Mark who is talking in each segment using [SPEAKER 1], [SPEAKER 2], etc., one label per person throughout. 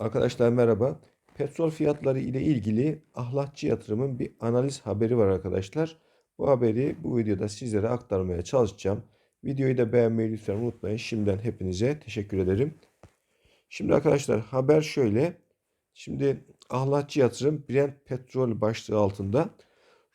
[SPEAKER 1] Arkadaşlar merhaba. Petrol fiyatları ile ilgili Ahlatçı Yatırım'ın bir analiz haberi var arkadaşlar. Bu haberi bu videoda sizlere aktarmaya çalışacağım. Videoyu da beğenmeyi lütfen unutmayın. Şimdiden hepinize teşekkür ederim. Şimdi arkadaşlar haber şöyle. Şimdi Ahlatçı Yatırım Brent petrol başlığı altında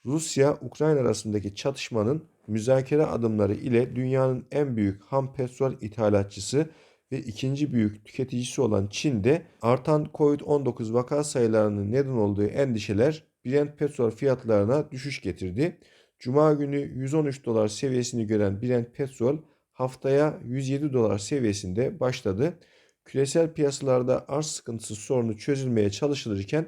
[SPEAKER 1] Rusya-Ukrayna arasındaki çatışmanın müzakere adımları ile dünyanın en büyük ham petrol ithalatçısı ve ikinci büyük tüketicisi olan Çin'de artan Covid-19 vaka sayılarının neden olduğu endişeler Brent petrol fiyatlarına düşüş getirdi. Cuma günü 113 dolar seviyesini gören Brent petrol haftaya 107 dolar seviyesinde başladı. Küresel piyasalarda arz sıkıntısı sorunu çözülmeye çalışılırken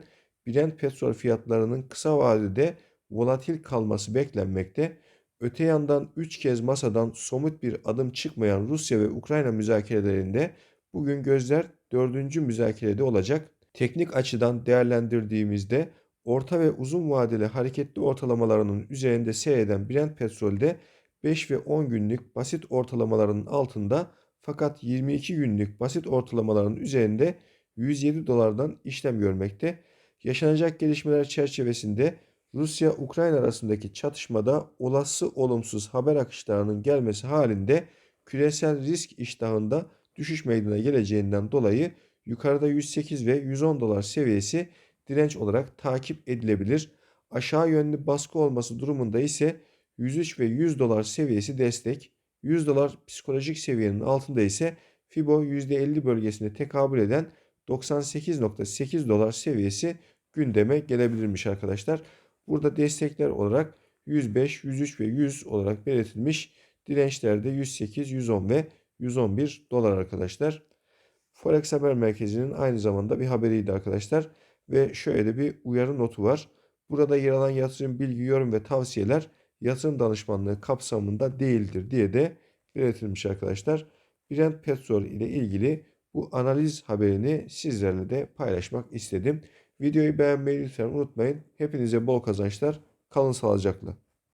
[SPEAKER 1] Brent petrol fiyatlarının kısa vadede volatil kalması beklenmekte. Öte yandan 3 kez masadan somut bir adım çıkmayan Rusya ve Ukrayna müzakerelerinde bugün gözler 4. müzakerede olacak. Teknik açıdan değerlendirdiğimizde orta ve uzun vadeli hareketli ortalamalarının üzerinde seyreden Brent petrolde 5 ve 10 günlük basit ortalamaların altında fakat 22 günlük basit ortalamaların üzerinde 107 dolardan işlem görmekte. Yaşanacak gelişmeler çerçevesinde Rusya-Ukrayna arasındaki çatışmada olası olumsuz haber akışlarının gelmesi halinde küresel risk iştahında düşüş meydana geleceğinden dolayı yukarıda 108 ve 110 dolar seviyesi direnç olarak takip edilebilir. Aşağı yönlü baskı olması durumunda ise 103 ve 100 dolar seviyesi destek, 100 dolar psikolojik seviyenin altında ise Fibo %50 bölgesine tekabül eden 98.8 dolar seviyesi gündeme gelebilirmiş arkadaşlar. Burada destekler olarak 105, 103 ve 100 olarak belirtilmiş. Dirençlerde 108, 110 ve 111 dolar arkadaşlar. Forex Haber Merkezi'nin aynı zamanda bir haberiydi arkadaşlar. Ve şöyle bir uyarı notu var. Burada yer alan yatırım bilgi, yorum ve tavsiyeler yatırım danışmanlığı kapsamında değildir diye de belirtilmiş arkadaşlar. Brent Petrol ile ilgili bu analiz haberini sizlerle de paylaşmak istedim. Videoyu beğenmeyi lütfen unutmayın. Hepinize bol kazançlar. Kalın sağlıcakla.